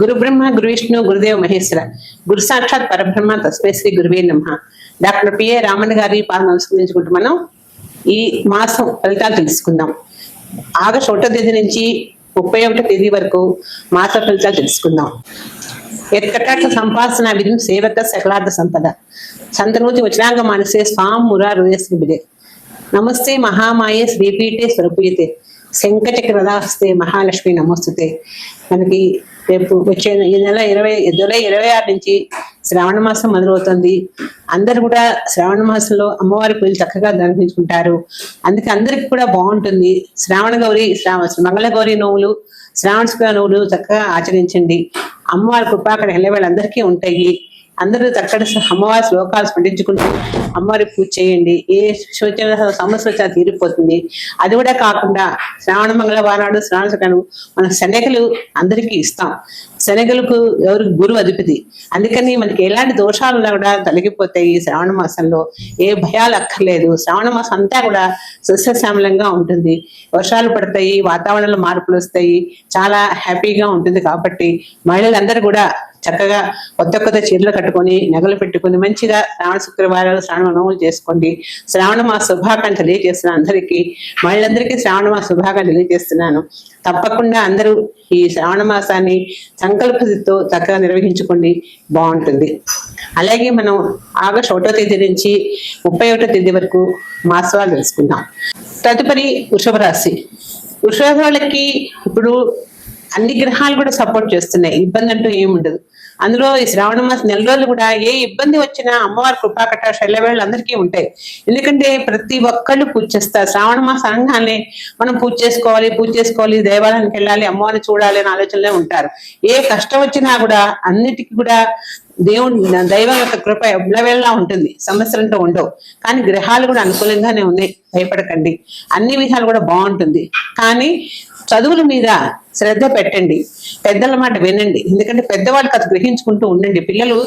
గురు బ్రహ్మ గురు విష్ణు గురుదేవ మహేశ్వర. గురు సాక్షాత్ పరబ్రహ్మ తస్మై శ్రీ గురువే నమ. డాక్టర్ పిఏ రామన్ గారి పాలన అనుసరించుకుంటూ మనం ఈ మాసం ఫలితాలు తెలుసుకుందాం. ఆగస్టు ఒకటో తేదీ నుంచి ముప్పై ఒకటో తేదీ వరకు మాస ఫలితాలు తెలుసుకుందాం. ఎక్కటాట్ల సంపాసన విధం సేవక సకలార్థ సంపద. సంతనూతి వచనాంగ మానసే స్వాం మురా హృదయశ్రీ నమస్తే మహామాయే శ్రీపీఠే స్వరూపీయతే. శంకచక్రదాస్తే మహాలక్ష్మి నమోస్తుతే. మనకి రేపు వచ్చే ఈ నెల ఇరవై జూలై ఇరవై ఆరు నుంచి శ్రావణ మాసం మొదలవుతుంది. అందరు కూడా శ్రావణ మాసంలో అమ్మవారి పూజలు చక్కగా దర్శించుకుంటారు అందుకే అందరికి కూడా బాగుంటుంది. శ్రావణ గౌరి శ్రావ మంగళ గౌరి నోవులు శ్రావణ శుక్ర నోవులు చక్కగా ఆచరించండి. అమ్మవారి కృపాకడ వాళ్ళందరికీ ఉంటాయి. అందరూ అక్కడ అమ్మవారి శ్లోకాలు స్మరించుకుంటూ అమ్మవారి పూజ చేయండి. ఏ శోచన సమస్య వచ్చినా తీరిపోతుంది. అది కూడా కాకుండా శ్రావణ మంగళవారం నాడు శ్రావణ శుక్రను మన శనగలు అందరికీ ఇస్తాం. శనగలకు ఎవరు గురువు అధిపతి. అందుకని మనకి ఎలాంటి దోషాలు కూడా తొలగిపోతాయి ఈ శ్రావణ మాసంలో. ఏ భయాలు అక్కర్లేదు. శ్రావణ మాసం అంతా కూడా సస్యశ్యామలంగా ఉంటుంది. వర్షాలు పడతాయి వాతావరణంలో మార్పులు వస్తాయి. చాలా హ్యాపీగా ఉంటుంది కాబట్టి మహిళలందరూ కూడా చక్కగా కొత్త కొత్త చీరలు కట్టుకొని నగలు పెట్టుకొని మంచిగా శ్రావణ శుక్రవారాలు శ్రావణ నోములు చేసుకోండి. శ్రావణ మా శుభాకాంక్షలు తెలియజేస్తున్నాను అందరికీ మహిళలందరికీ శ్రావణ మా శుభాకాంక్షలు తెలియజేస్తున్నాను. తప్పకుండా అందరూ ఈ శ్రావణ మాసాన్ని సంకల్పతో చక్కగా నిర్వహించుకోండి. బాగుంటుంది. అలాగే మనం ఆగస్టు ఒకటో తేదీ నుంచి ముప్పై ఒకటో తేదీ వరకు మాసాలు తెలుసుకుందాం. తదుపరి వృషభ రాశి. వృషభ వాళ్ళకి ఇప్పుడు అన్ని గ్రహాలు కూడా సపోర్ట్ చేస్తున్నాయి. ఇబ్బంది అంటూ ఏముండదు. అందులో ఈ శ్రావణ మాసం నెల రోజులు కూడా ఏ ఇబ్బంది వచ్చినా అమ్మవారి కృపాకట శైలవేళ్ళు అందరికీ ఉంటాయి. ఎందుకంటే ప్రతి ఒక్కళ్ళు పూజ చేస్తారు. శ్రావణ మాసం అనగానే మనం పూజ చేసుకోవాలి పూజ చేసుకోవాలి దేవాలయానికి వెళ్ళాలి అమ్మవారిని చూడాలి అనే ఆలోచనలే ఉంటారు. ఏ కష్టం వచ్చినా కూడా అన్నిటికీ కూడా దేవుడు దైవం యొక్క కృప ఎవ్వవేళలా ఉంటుంది. సమస్యలంటూ ఉండవు. కానీ గ్రహాలు కూడా అనుకూలంగానే ఉన్నాయి. భయపడకండి. అన్ని విధాలు కూడా బాగుంటుంది. కానీ చదువుల మీద శ్రద్ధ పెట్టండి. పెద్దల మాట వినండి. ఎందుకంటే పెద్దవాళ్ళకి అది గ్రహించుకుంటూ ఉండండి. పిల్లలు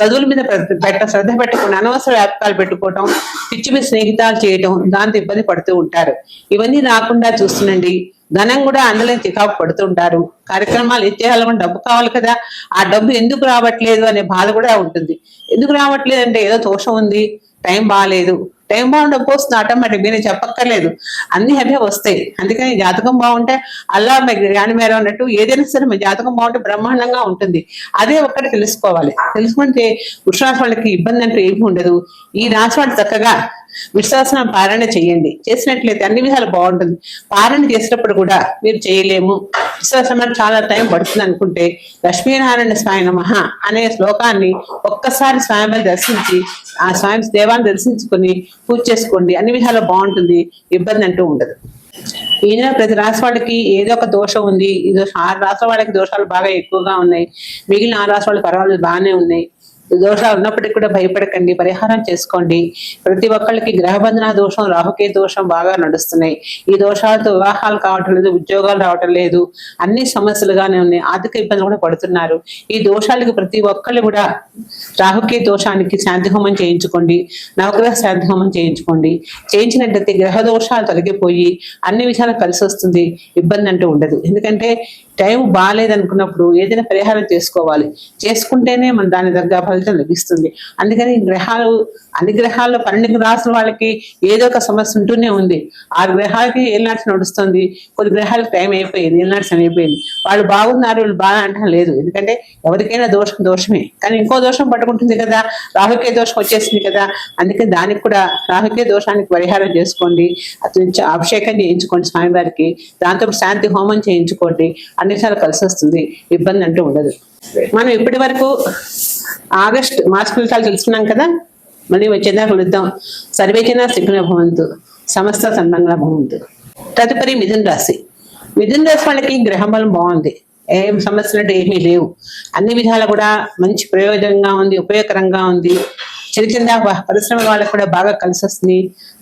చదువుల మీద పెట్ట శ్రద్ధ పెట్టకుండా. అనవసర వ్యాపకాలు పెట్టుకోవటం పిచ్చి మీద స్నేహితాలు చేయటం దాంతో ఇబ్బంది పడుతూ ఉంటారు. ఇవన్నీ రాకుండా చూస్తుండండి. ధనం కూడా అందులో చికాకు పడుతుంటారు కార్యక్రమాలు ఇచ్చేయాలని డబ్బు కావాలి కదా. ఆ డబ్బు ఎందుకు రావట్లేదు అనే బాధ కూడా ఉంటుంది. ఎందుకు రావట్లేదు అంటే ఏదో దోషం ఉంది. టైం బాగాలేదు టైం బాగుంటే పోస్తుంది ఆటోమేటిక్ మీరు చెప్పక్కర్లేదు. అన్ని అవే వస్తాయి. అందుకని జాతకం బాగుంటే అల్లా జ్ఞాని మేర ఉన్నట్టు ఏదైనా సరే మీ జాతకం బాగుంటే బ్రహ్మాండంగా ఉంటుంది. అదే ఒక్కటి తెలుసుకోవాలి. తెలుసుకుంటే వృషరాశి వాళ్ళకి ఇబ్బంది అంటూ ఏమి ఉండదు. ఈ రాశి వాళ్ళు చక్కగా విశ్వాసం పారాయణ చేయండి. చేసినట్లయితే అన్ని విధాలు బాగుంటుంది. పారాయణ చేసినప్పుడు కూడా మీరు చేయలేము. విశ్వాసం చాలా టైం పడుతుంది అనుకుంటే లక్ష్మీనారాయణ స్వామి నమ అనే శ్లోకాన్ని ఒక్కసారి స్వామి దర్శించి ఆ స్వామి దేవాన్ని దర్శించుకొని పూజ చేసుకోండి. అన్ని విధాలు బాగుంటుంది. ఇబ్బంది అంటూ ఉండదు. ఈయన ప్రతి రాశి వాళ్ళకి ఏదో ఒక దోషం ఉంది. ఈ దోషం ఆరు రాష్ట్రాల వాళ్ళకి దోషాలు బాగా ఎక్కువగా ఉన్నాయి. మిగిలిన ఆరు రాష్ట్ర వాళ్ళు పర్వాలేదు బాగానే ఉన్నాయి. దోషాలు ఉన్నప్పటికీ కూడా భయపడకండి పరిహారం చేసుకోండి. ప్రతి ఒక్కళ్ళకి గ్రహబంధన దోషం రాహుకే దోషం బాగా నడుస్తున్నాయి. ఈ దోషాలతో వివాహాలు కావటం లేదు ఉద్యోగాలు రావటం లేదు అన్ని సమస్యలుగానే ఉన్నాయి. ఆర్థిక ఇబ్బందులు కూడా పడుతున్నారు. ఈ దోషాలకి ప్రతి ఒక్కళ్ళు కూడా రాహుకే దోషానికి శాంతి హోమం చేయించుకోండి. నవగ్రహ శాంతి హోమం చేయించుకోండి చేయించినట్లయితే గ్రహ దోషాలు తొలగిపోయి అన్ని విషయాలు కలిసి వస్తుంది. ఇబ్బంది అంటూ ఉండదు. ఎందుకంటే టైం బాగాలేదనుకున్నప్పుడు ఏదైనా పరిహారం చేసుకోవాలి. చేసుకుంటేనే మన దాని దగ్గర ఫలితం లభిస్తుంది. అందుకని గ్రహాలు అన్ని గ్రహాల్లో పన్నెండు రాసుల వాళ్ళకి ఏదో ఒక సమస్య ఉంటూనే ఉంది. ఆ గ్రహాలకి ఏలినాటి నడుస్తుంది. కొన్ని గ్రహాలకు టైం అయిపోయింది ఏలినాటి సమయం అయిపోయింది. వాళ్ళు బాగున్నారు వీళ్ళు బాగా అంటాం లేదు. ఎందుకంటే ఎవరికైనా దోషం దోషమే. కానీ ఇంకో దోషం పట్టుకుంటుంది కదా రాహుకే దోషం వచ్చేసింది కదా. అందుకే దానికి కూడా రాహుకే దోషానికి పరిహారం చేసుకోండి. అతను అభిషేకం చేయించుకోండి స్వామివారికి. దాంతో శాంతి హోమం చేయించుకోండి. అన్ని సార్లు కలిసి వస్తుంది. ఇబ్బంది అంటూ ఉండదు. మనం ఇప్పటి వరకు ఆగస్ట్ మార్చి ఫలితాలు తెలుసుకున్నాం కదా? మళ్ళీ వచ్చేదా కలుద్దాం. సర్వేచన శిఖన భవంతు సమస్త సన్మంగళ భవంతు. తదుపరి మిథున్ రాశి. మిథున్ రాశి వాళ్ళకి గ్రహం బలం బాగుంది. ఏం సమస్యలు అంటే ఏమీ లేవు. అన్ని విధాలు కూడా మంచి ప్రయోజనంగా ఉంది ఉపయోగకరంగా ఉంది. చిన్న చిన్న పరిశ్రమ వాళ్ళకి కూడా బాగా కలిసి వస్తుంది.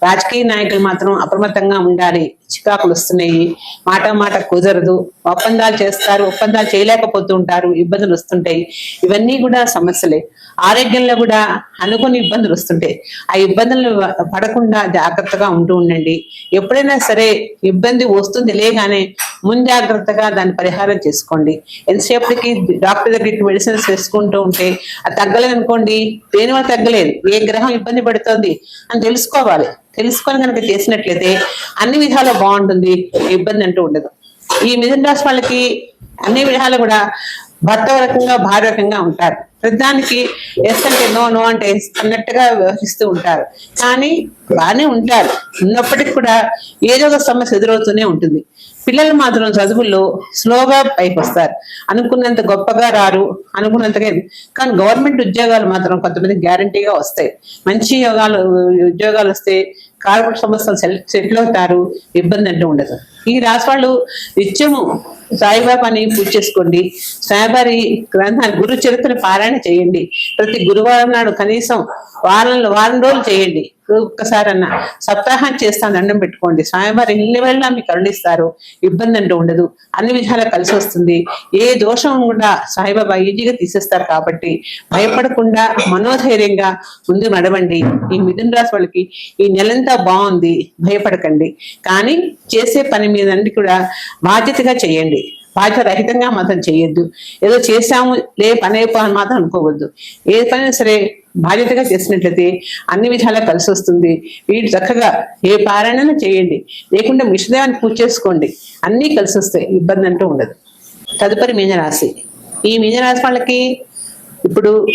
రాజకీయ నాయకులు మాత్రం అప్రమత్తంగా ఉండాలి. చికాకులు వస్తున్నాయి. మాట మాట కుదరదు. ఒప్పందాలు చేస్తారు. ఒప్పందాలు చేయలేకపోతూ ఉంటారు. ఇబ్బందులు వస్తుంటాయి. ఇవన్నీ కూడా సమస్యలే. ఆరోగ్యంలో కూడా అనుకుని ఇబ్బందులు వస్తుంటాయి. ఆ ఇబ్బందులు పడకుండా జాగ్రత్తగా ఉంటూ ఉండండి. ఎప్పుడైనా సరే ఇబ్బంది వస్తుంది. లేగానే ముంజాగ్రత్తగా దాన్ని పరిహారం చేసుకోండి. ఎంతసేపటికి డాక్టర్ దగ్గరికి మెడిసిన్స్ వేసుకుంటూ ఉంటే అది తగ్గలేదు అనుకోండి దేనివల్ల తగ్గలేదు? ఏ గ్రహం ఇబ్బంది పడుతుంది? అని తెలుసుకోవాలి. తెలుసుకొని కనుక చేసినట్లయితే అన్ని విధాలు బాగుంటుంది. ఇబ్బంది అంటూ ఉండదు. ఈ మిథున రాశి వాళ్ళకి అన్ని విధాలు కూడా భర్త రకంగా భార్య రకంగా ఉంటారు. ప్రతిదానికి ఎస్ అంటే నో నో అంటే అన్నట్టుగా వ్యవహరిస్తూ ఉంటారు. కానీ బాగానే ఉంటారు. ఉన్నప్పటికీ కూడా ఏదో ఒక సమస్య ఎదురవుతూనే ఉంటుంది. పిల్లలు మాత్రం చదువుల్లో స్లోగా పైకి వస్తారు అనుకున్నంత గొప్పగా రారు అనుకున్నంతగా కానీ గవర్నమెంట్ ఉద్యోగాలు మాత్రం కొంతమంది గ్యారంటీగా వస్తాయి. మంచి యోగాలు ఉద్యోగాలు వస్తే కార్పొరేట్ సంస్థలు సెటిల్ అవుతారు ఇబ్బంది అంటూ ఉండదు. ఈ రాసి వాళ్ళు నిత్యము సాయిబాబాని పూజ చేసుకోండి. సాయిబారి గ్రంథాన్ని గురు చరిత్ర పారాయణ చేయండి. ప్రతి గురువారం నాడు కనీసం వారంలో వారం రోజులు చేయండి. ఒక్కసారన్నా సప్తాహం చేస్తాను దండం పెట్టుకోండి. స్వామివారు ఎన్ని వెళ్ళినా మీకు కరుణిస్తారు ఇబ్బంది అంటూ ఉండదు. అన్ని విధాలా కలిసి వస్తుంది. ఏ దోషం కూడా సాయిబాబా ఈజీగా తీసేస్తారు కాబట్టి భయపడకుండా మనోధైర్యంగా ముందు నడవండి. ఈ మిథున రాశి వాళ్ళకి ఈ నెలంతా బాగుంది భయపడకండి. కానీ చేసే పని మీద అన్ని కూడా బాధ్యతగా చేయండి. బాధ్యత రహితంగా మాత్రం చేయొద్దు. ఏదో చేశాము లే పని అయిపోని మాత్రం అనుకోవద్దు. ఏ పనైనా సరే బాధ్యతగా చేసినట్లయితే అన్ని విధాలా కలిసి వస్తుంది. వీటి చక్కగా ఏ పారాయణ చేయండి. లేకుంటే మిషదేవాన్ని పూజ చేసుకోండి. అన్నీ కలిసి వస్తాయి. ఇబ్బంది అంటూ ఉండదు. తదుపరి మీనరాశి. ఈ మీనరాశి వాళ్ళకి ఇప్పుడు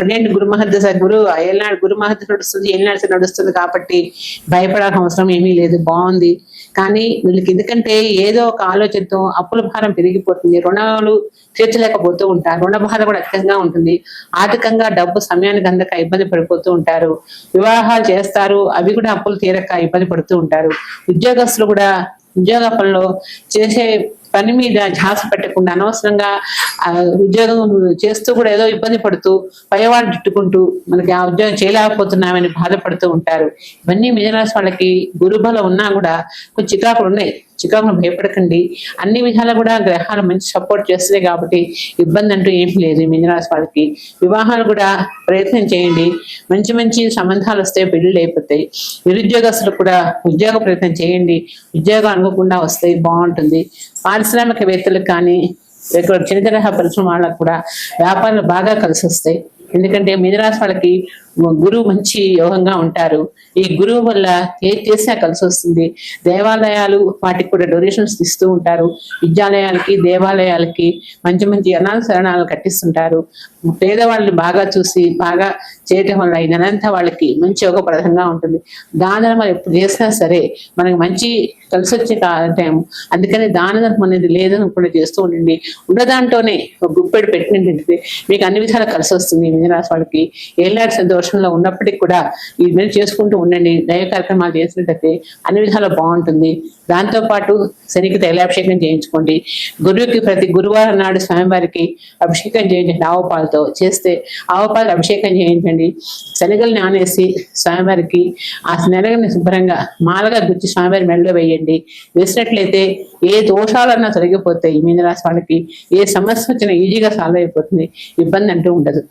పన్నెండు గురు మహర్దశ? గురు ఏళ్ళనాడు గురు మహర్దశ నడుస్తుంది ఏళ్ళనాడు నడుస్తుంది కాబట్టి భయపడాల్సిన అవసరం ఏమీ లేదు. బాగుంది. కానీ వీళ్ళకి ఎందుకంటే ఏదో ఒక ఆలోచనతో అప్పుల భారం పెరిగిపోతుంది రుణాలు తీర్చలేకపోతూ ఉంటారు రుణ బాధ కూడా అధికంగా ఉంటుంది. ఆర్థికంగా డబ్బు సమయానికి అందక ఇబ్బంది పడిపోతూ ఉంటారు. వివాహాలు చేస్తారు అవి కూడా అప్పులు తీరక ఇబ్బంది పడుతూ ఉంటారు. ఉద్యోగస్తులు కూడా ఉద్యోగ పనిలో చేసే పని మీద ఝాస పెట్టకుండా అనవసరంగా ఉద్యోగం చేస్తూ కూడా ఏదో ఇబ్బంది పడుతూ పైవాడు తిట్టుకుంటూ మనకి ఆ ఉద్యోగం చేయలేకపోతున్నామని బాధపడుతూ ఉంటారు. ఇవన్నీ మిజరాశి వాళ్ళకి గురుబలం ఉన్నా కూడా కొంచెం చికాకులు ఉన్నాయి. చికాకులు భయపడకండి. అన్ని విధాలు కూడా గ్రహాలు మంచి సపోర్ట్ చేస్తున్నాయి కాబట్టి ఇబ్బంది అంటూ ఏమీ లేదు ఈ మీనరాశి వాళ్ళకి. వివాహాలు కూడా ప్రయత్నం చేయండి. మంచి మంచి సంబంధాలు వస్తే పెళ్ళిళ్ళు అయిపోతాయి. నిరుద్యోగస్తులు కూడా ఉద్యోగ ప్రయత్నం చేయండి. ఉద్యోగం అనుకోకుండా వస్తాయి బాగుంటుంది. పారిశ్రామికవేత్తలకు కానీ ఇక్కడ చిన్న తరహా పరిశ్రమ వాళ్ళకు కూడా వ్యాపారాలు బాగా కలిసి వస్తాయి. ఎందుకంటే మిథురాశి వాళ్ళకి గురువు మంచి యోగంగా ఉంటారు. ఈ గురువు వల్ల ఏది చేసినా కలిసి వస్తుంది. దేవాలయాలు వాటికి కూడా డొనేషన్స్ ఇస్తూ ఉంటారు. విద్యాలయాలకి దేవాలయాలకి మంచి మంచి అనాథ శరణాలు కట్టిస్తుంటారు. పేదవాళ్ళని బాగా చూసి బాగా చేయటం వల్ల ఈ వాళ్ళకి మంచి యోగప్రదంగా ఉంటుంది. దాన మనం ఎప్పుడు చేసినా సరే మనకి మంచి కలిసి వచ్చే టైం అందుకని దాన ధర్మం అనేది లేదని కూడా చేస్తూ ఉండండి. ఉన్న దాంట్లోనే ఒక గుప్పెడు పెట్టినట్టు మీకు అన్ని విధాలు కలిసి వస్తుంది మీనరాశి వాళ్ళకి. ఏళ్ళాడి సంతోషంలో ఉన్నప్పటికీ కూడా ఈ మీరు చేసుకుంటూ ఉండండి. దైవ కార్యక్రమాలు చేసినట్టయితే అన్ని విధాలు బాగుంటుంది. దాంతో పాటు శనికి తైలాభిషేకం చేయించుకోండి. గురువుకి ప్రతి గురువారం నాడు స్వామివారికి అభిషేకం చేయించండి. ఆవు పాలతో చేస్తే ఆవు పాలు అభిషేకం చేయించండి. శనగలు నానేసి స్వామివారికి ఆ శనగల్ని శుభ్రంగా మాలగా గుచ్చి స్వామివారి మెడలో వేయండి వేసినట్లయితే ఏ దోషాలన్నా తొలగిపోతాయి. మీనరాశి వాళ్ళకి ఏ సమస్య వచ్చినా ఈజీగా సాల్వ్ అయిపోతుంది. ఇబ్బంది అంటూ ఉండదు.